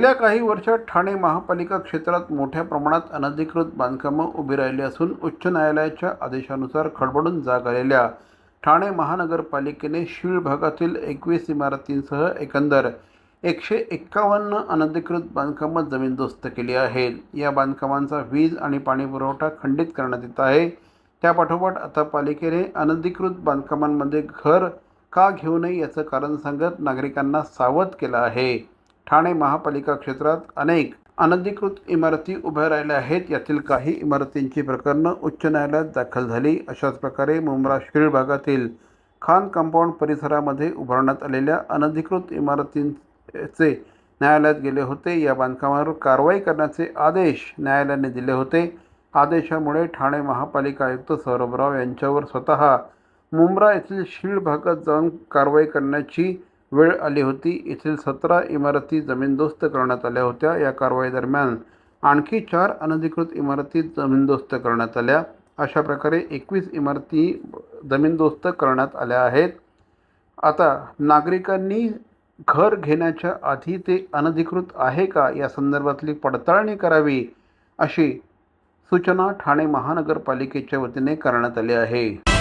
गेल्या काही वर्षात ठाणे महापालिका क्षेत्रात मोठ्या प्रमाणात अनधिकृत बांधकामं उभी राहिली असून उच्च न्यायालयाच्या आदेशानुसार खडबडून जाग आलेल्या ठाणे महानगरपालिकेने शीळ भागातील एकवीस इमारतींसह एकंदर एकशे एक्कावन्न अनधिकृत बांधकामं जमीनदोस्त केली आहेत. या बांधकामांचा वीज आणि पाणी पुरवठा खंडित करण्यात येत आहे. त्यापाठोपाठ आता पालिकेने अनधिकृत बांधकामांमध्ये घर का घेऊ नये याचं कारण सांगत नागरिकांना सावध केलं आहे. ठाणे महापालिका क्षेत्रात अनेक अनधिकृत इमारती उभ्या राहिल्या आहेत. यातील काही इमारतींची प्रकरणं उच्च न्यायालयात दाखल झाली. अशाच प्रकारे मुंब्रा शिळ भागातील खान कंपाऊंड परिसरामध्ये उभारण्यात आलेल्या अनधिकृत इमारतींचे न्यायालयात गेले होते. या बांधकामावर कारवाई करण्याचे आदेश न्यायालयाने दिले होते. आदेशामुळे ठाणे महापालिका आयुक्त सौरभराव यांच्यावर स्वतः मुंब्रा येथील शीळ भागात जाऊन कारवाई करण्याची वेळ आली होती. येथील सतरा इमारती जमीनदोस्त करण्यात आल्या होत्या. या कारवाई दरम्यान आणखी चार अनधिकृत इमारती जमीनदोस्त करण्यात आल्या. अशा प्रकारे एकवीस इमारती जमीनदोस्त करण्यात आल्या आहेत. आता नागरिकांनी घर घेण्याच्या आधी ते अनधिकृत आहे का? या संदर्भातली पडताळणी करावी अशी सूचना ठाणे महानगरपालिकेच्या वतीने करण्यात आली आहे.